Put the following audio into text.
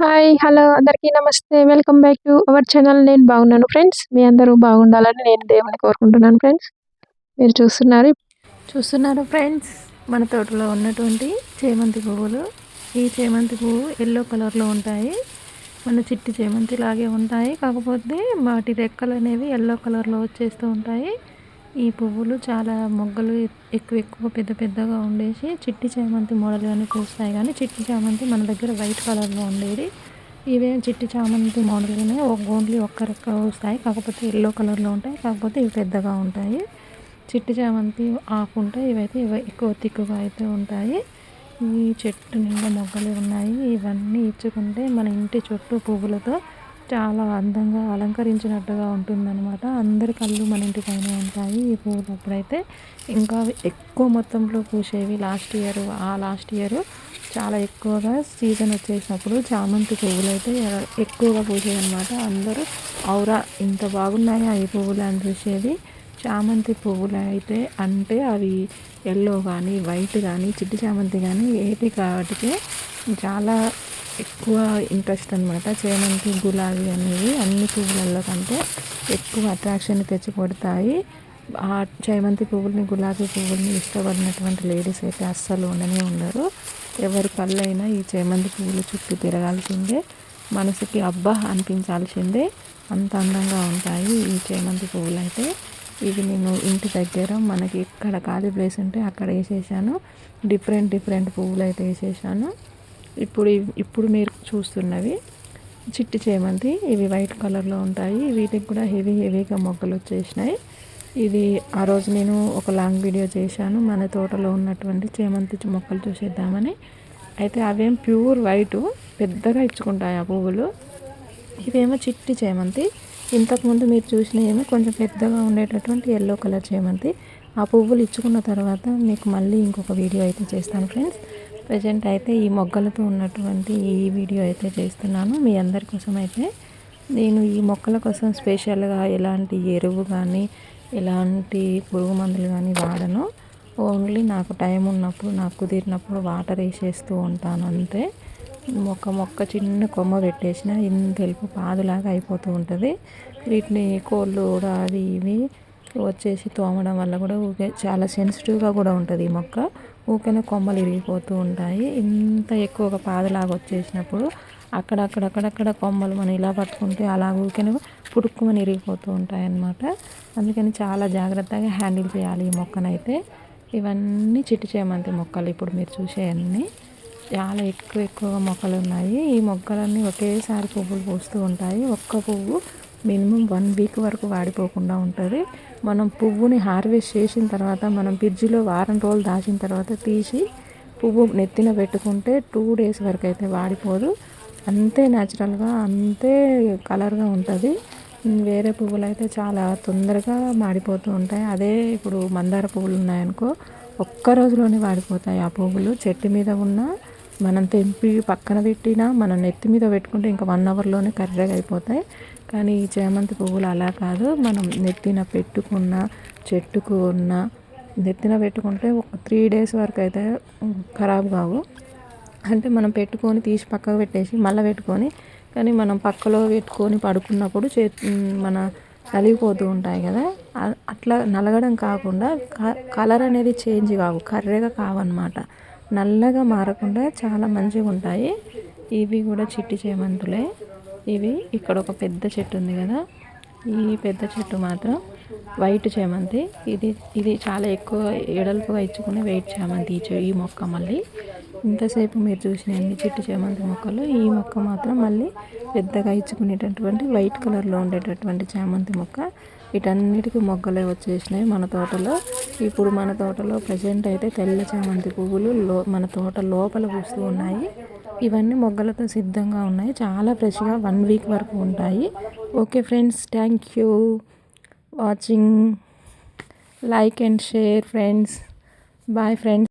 Hi hello అందరికీ నమస్తే. Welcome back to our channel. నేను బాగున్నాను ఫ్రెండ్స్. మీ అందరూ బాగుండాలని నేను దేవుని కోరుకుంటున్నాను ఫ్రెండ్స్. మీరు చూస్తున్నారు చూస్తున్నారు ఫ్రెండ్స్ మన తోటలో ఉన్నటువంటి చేమంతి పువ్వులు. ఈ చేమంతి పువ్వు ఎల్లో కలర్లో ఉంటాయి. మన చిట్టి చేమంతి లాగే ఉంటాయి. కాకపోతే వాటి రెక్కలు అనేవి ఎల్లో కలర్లో వచ్చేస్తూ ఉంటాయి. ఈ పువ్వులు చాలా మొగ్గలు ఎక్కువ ఎక్కువ పెద్ద పెద్దగా ఉండేసి చిట్టి చామంతి మోడల్ కానీ పూస్తాయి కానీ చిట్టి చామంతి మన దగ్గర వైట్ కలర్లో ఉండేది. ఇవే చిట్టి చామంతి మోడల్గానే ఓన్లీ ఒక్క రెక్క వస్తాయి. కాకపోతే ఎల్లో కలర్లో ఉంటాయి. కాకపోతే ఇవి పెద్దగా ఉంటాయి. చిట్టి చామంతి ఆకు ఉంటాయి. ఇవైతే ఇవి ఎక్కువ తిక్కుగా అయితే ఉంటాయి. ఈ చెట్టు నిండా మొగ్గలు ఉన్నాయి. ఇవన్నీ ఇచ్చుకుంటే మన ఇంటి చుట్టూ పువ్వులతో చాలా అందంగా అలంకరించినట్టుగా ఉంటుందన్నమాట. అందరి కళ్ళు మన ఇంటి పైన ఉంటాయి ఈ పువ్వులు అప్పుడైతే. ఇంకా ఎక్కువ మొత్తంలో పూసేవి లాస్ట్ ఇయర్. ఆ లాస్ట్ ఇయర్ చాలా ఎక్కువగా సీజన్ వచ్చేసినప్పుడు చామంతి పువ్వులు అయితే ఎక్కువగా పూసేవి అనమాట అందరూ ఔరా ఇంత బాగున్నాయా ఈ పువ్వులు? అని చూసేది. చామంతి పువ్వులు అయితే అంటే అవి ఎల్లో కానీ వైట్ కానీ చిట్టి చామంతి కానీ ఏపీ కాబట్టి చాలా ఎక్కువ ఇంట్రెస్ట్ అనమాట చేమంతి గులాబీ అనేవి అన్ని పువ్వులలో కంటే ఎక్కువ అట్రాక్షన్ తెచ్చి కొడతాయి ఆ చేమంతి పువ్వుల్ని గులాబీ పువ్వుల్ని ఇష్టపడినటువంటి లేడీస్ అయితే అస్సలు ఉండనే ఉండరు. ఎవరి కళ్ళైనా ఈ చేమంతి పువ్వులు చుట్టూ తిరగాల్సిందే. మనసుకి అబ్బా అనిపించాల్సిందే. అంత అందంగా ఉంటాయి ఈ చేమంతి పువ్వులు అయితే ఇవి నేను ఇంటి దగ్గర మనకి ఎక్కడ ఖాళీ ప్లేస్ ఉంటే అక్కడ వేసేసాను. డిఫరెంట్ డిఫరెంట్ పువ్వులు అయితే వేసేసాను. ఇప్పుడు ఇప్పుడు మీరు చూస్తున్నవి చిట్టి చేమంతి. ఇవి వైట్ కలర్లో ఉంటాయి. వీటికి కూడా హెవీ హెవీగా మొగ్గలు వచ్చేసినాయి. ఇది ఆ రోజు నేను ఒక లాంగ్ వీడియో చేశాను. మన తోటలో ఉన్నటువంటి చేమంతి మొక్కలు చూసేద్దామని. అయితే అవేం ప్యూర్ వైటు పెద్దగా ఇచ్చుకుంటాయి ఆ పువ్వులు. ఇవేమో చిట్టి చేమంతి. ఇంతకుముందు మీరు చూసిన ఏమో కొంచెం పెద్దగా ఉండేటటువంటి ఎల్లో కలర్ చేమంతి. ఆ పువ్వులు ఇచ్చుకున్న తర్వాత మీకు మళ్ళీ ఇంకొక వీడియో అయితే చేస్తాను ఫ్రెండ్స్ ప్రజెంట్ అయితే ఈ మొగ్గలతో ఉన్నటువంటి ఈ వీడియో అయితే చేస్తున్నాను. మీ అందరి కోసం అయితే నేను ఈ మొక్కల కోసం స్పెషల్గా ఎలాంటి ఎరువు కానీ ఎలాంటి పురుగు మందులు కానీ వాడను. ఓన్లీ నాకు టైం ఉన్నప్పుడు నాకు కుదిరినప్పుడు వాటర్ వేసేస్తూ ఉంటాను అంతే. మొక్క మొక్క చిన్న కొమ్మ పెట్టేసిన ఇంత తెలుపు పాదులాగా అయిపోతూ ఉంటుంది. వీటిని కోళ్ళు కూడా అవి ఇవి వచ్చేసి తోమడం వల్ల కూడా ఊకే చాలా సెన్సిటివ్గా కూడా ఉంటుంది ఈ మొక్క. ఊకనే కొమ్మలు ఇరిగిపోతూ ఉంటాయి. ఇంత ఎక్కువగా పాదలాగా వచ్చేసినప్పుడు అక్కడక్కడక్కడక్కడ కొమ్మలు మనం ఇలా పట్టుకుంటే అలా ఊకనే పుడుక్కుమని ఇరిగిపోతూ ఉంటాయి అన్నమాట అందుకని చాలా జాగ్రత్తగా హ్యాండిల్ చేయాలి ఈ మొక్కనైతే. ఇవన్నీ చిట్టి చేమంతి మొక్కలు ఇప్పుడు మీరు చూసేవన్నీ చాలా ఎక్కువ ఎక్కువగా మొక్కలు ఉన్నాయి. ఈ మొక్కలన్నీ ఒకేసారి పువ్వులు పూస్తూ ఉంటాయి. ఒక్క పువ్వు మినిమం వన్ వీక్ వరకు వాడిపోకుండా ఉంటుంది. మనం పువ్వుని హార్వెస్ట్ చేసిన తర్వాత మనం ఫ్రిడ్జ్లో వారం రోజులు దాచిన తర్వాత తీసి పువ్వు నెత్తిన పెట్టుకుంటే టూ డేస్ వరకు అయితే వాడిపోదు. అంతే న్యాచురల్గా అంతే కలర్గా ఉంటుంది. వేరే పువ్వులు అయితే చాలా తొందరగా మాడిపోతూ ఉంటాయి. అదే ఇప్పుడు మందార పువ్వులు ఉన్నాయనుకో ఒక్క రోజులోనే వాడిపోతాయి ఆ పువ్వులు. చెట్టు మీద ఉన్న మనం తెంపి పక్కన పెట్టినా మనం నెత్తి మీద పెట్టుకుంటే ఇంకా వన్ అవర్లోనే కర్రెగా అయిపోతాయి. కానీ ఈ చేమంతి పువ్వులు అలా కాదు. మనం నెత్తిన పెట్టుకున్న చెట్టుకు ఉన్న నెత్తిన పెట్టుకుంటే ఒక త్రీ డేస్ వరకు అయితే ఖరాబ్ కావు. అంటే మనం పెట్టుకొని తీసి పక్కకు పెట్టేసి మళ్ళీ పెట్టుకొని కానీ మనం పక్కలో పెట్టుకొని పడుకున్నప్పుడు చే మన నలిగిపోతూ ఉంటాయి కదా. అట్లా నలగడం కాకుండా కలర్ అనేది చేంజ్ కావు. కర్రెగా కావన్నమాట. నల్లగా మారకుండా చాలా మంచిగా ఉంటాయి ఇవి కూడా చిట్టి చేమంతులే. ఇవి ఇక్కడ ఒక పెద్ద చెట్టు ఉంది కదా. ఈ పెద్ద చెట్టు మాత్రం వైట్ చేమంతి. ఇది ఇది చాలా ఎక్కువ ఎడల్పుగా ఇచ్చుకునే వెయిట్ చేమంతి ఈ మొక్క మళ్ళీ. ఇంతసేపు మీరు చూసిన ఎన్ని చెట్టు చేమంతి మొక్కలు ఈ మొక్క మాత్రం మళ్ళీ పెద్దగా ఇచ్చుకునేటటువంటి వైట్ కలర్లో ఉండేటటువంటి చామంతి మొక్క. వీటన్నిటికీ మొగ్గలే వచ్చేసినాయి మన తోటలో. ఇప్పుడు మన తోటలో ప్రజెంట్ అయితే తెల్ల చామంతి పువ్వులు లో మన తోట లోపల పూస్తూ ఉన్నాయి. ఇవన్నీ మొగ్గలతో సిద్ధంగా ఉన్నాయి. చాలా ఫ్రెష్గా వన్ వీక్ వరకు ఉంటాయి. Okay friends thank you watching. Like and share friends. Bye friends.